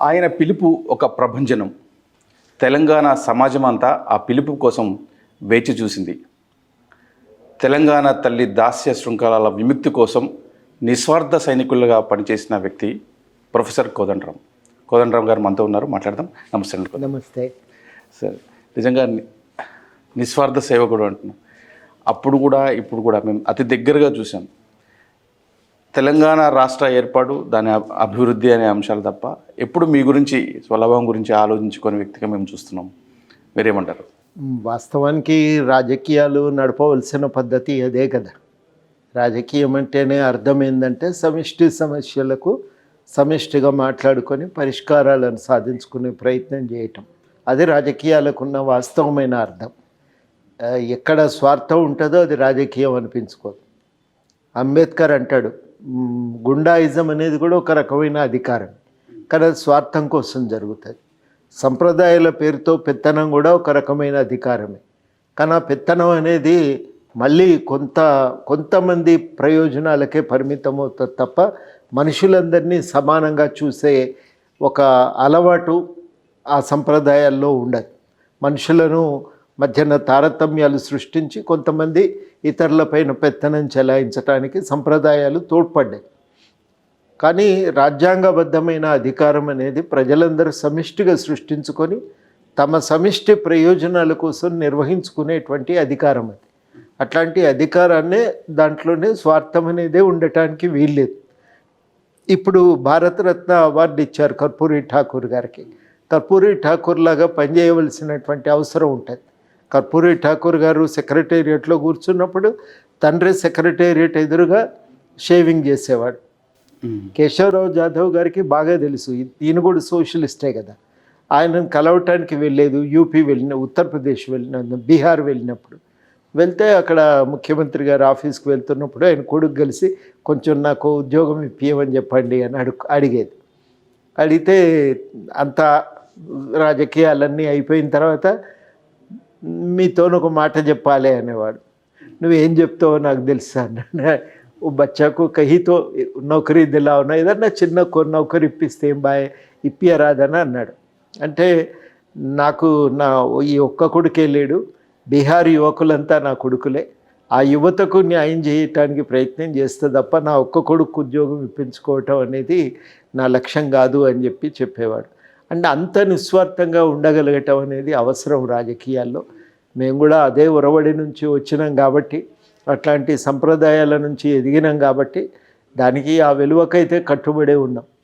ఆయన పిలుపు ఒక ప్రభంజనం. తెలంగాణ సమాజం అంతా ఆ పిలుపు కోసం వేచి చూసింది. తెలంగాణ తల్లి దాస్య శృంఖలాల విముక్తి కోసం నిస్వార్థ సైనికులుగా పనిచేసిన వ్యక్తి ప్రొఫెసర్ కోదండరాం. కోదండరాం గారు మనతో ఉన్నారు మాట్లాడదాం. నమస్తే అండి నమస్తే. సార్ నిజంగా నిస్వార్థ సేవకుడు అంటున్నాం. అప్పుడు కూడా ఇప్పుడు కూడా మేము అతి దగ్గరగా చూసాం తెలంగాణ రాష్ట్ర ఏర్పాటు దాని అభివృద్ధి అనే అంశాలు తప్ప ఎప్పుడు మీ గురించి స్వలభం గురించి ఆలోచించుకునే వ్యక్తిగా మేము చూస్తున్నాం. మీరేమంటారు? వాస్తవానికి రాజకీయాలు నడపవలసిన పద్ధతి అదే కదా. రాజకీయం అంటేనే అర్థం ఏంటంటే సమిష్టి సమస్యలకు సమిష్టిగా మాట్లాడుకొని పరిష్కారాలను సాధించుకునే ప్రయత్నం చేయటం. అది రాజకీయాలకు ఉన్న వాస్తవమైన అర్థం. ఎక్కడ స్వార్థం ఉంటుందో అది రాజకీయం అనిపించుకోదు. అంబేద్కర్ అంటాడు గుండాయిజం అనేది కూడా ఒక రకమైన అధికారం. కానీ స్వార్థం కోసం జరుగుతుంది. సంప్రదాయాల పేరుతో పెత్తనం కూడా ఒక రకమైన అధికారమే. కానీ ఆ పెత్తనం అనేది మళ్ళీ కొంత కొంతమంది ప్రయోజనాలకే పరిమితం అవుతుంది తప్ప మనుషులందరినీ సమానంగా చూసే ఒక అలవాటు ఆ సంప్రదాయాల్లో ఉండదు. మనుషులను మధ్యన తారతమ్యాలు సృష్టించి కొంతమంది ఇతరులపైన పెత్తనం చెలాయించడానికి సంప్రదాయాలు తోడ్పడ్డాయి. కానీ రాజ్యాంగబద్ధమైన అధికారం అనేది ప్రజలందరూ సమిష్టిగా సృష్టించుకొని తమ సమిష్టి ప్రయోజనాల కోసం నిర్వహించుకునేటువంటి అధికారం అది. అట్లాంటి అధికారాన్నే దాంట్లోనే స్వార్థం అనేదే ఉండటానికి వీల్లేదు. ఇప్పుడు భారతరత్న అవార్డు ఇచ్చారు కర్పూరి ఠాకూర్ గారికి. కర్పూరి ఠాకూర్ లాగా పనిచేయవలసినటువంటి అవసరం ఉంటుంది. కర్పూరి ఠాకూర్ గారు సెక్రటేరియట్లో కూర్చున్నప్పుడు తండ్రి సెక్రటేరియట్ ఎదురుగా షేవింగ్ చేసేవాడు. కేశవరావు జాదవ్ గారికి బాగా తెలుసు. ఈయన కూడా సోషలిస్టే కదా. ఆయనను కలవటానికి వెళ్ళలేదు యూపీ వెళ్ళిన ఉత్తరప్రదేశ్ వెళ్ళిన బీహార్ వెళ్ళినప్పుడు. వెళ్తే అక్కడ ముఖ్యమంత్రి గారి ఆఫీస్కి వెళ్తున్నప్పుడు ఆయన కొడుకు కలిసి కొంచెం నాకు ఉద్యోగం ఇప్పియమని చెప్పండి అని అడుగు అడిగేది. అడిగితే అంత రాజకీయాలన్నీ అయిపోయిన తర్వాత మీతో ఒక మాట చెప్పాలి అనేవాడు. నువ్వేం చెప్తావో నాకు తెలుసా అన్నాడు. ఓ బచ్చాకు కహీతో నౌకరీ దిలావునా ఏదన్నా చిన్న కొ- నౌకరీ ఇప్పిస్తే ఏం బాయ్? ఇప్పియరాదని అన్నాడు. అంటే నాకు నా ఈ ఒక్క కొడుకే లేడు. బీహార్ యువకులంతా నా కొడుకులే. ఆ యువతకు న్యాయం చేయటానికి ప్రయత్నం చేస్తే తప్ప నా ఒక్క కొడుకు ఉద్యోగం ఇప్పించుకోవటం అనేది నా లక్ష్యం కాదు అని చెప్పి చెప్పేవాడు. అండ్ అంత నిస్వార్థంగా ఉండగలగటం అనేది అవసరం రాజకీయాల్లో. మేము కూడా అదే ఉరవడి నుంచి వచ్చినాం కాబట్టి అట్లాంటి సంప్రదాయాల నుంచి ఎదిగినాం కాబట్టి దానికి ఆ విలువకైతే కట్టుబడే ఉన్నాం.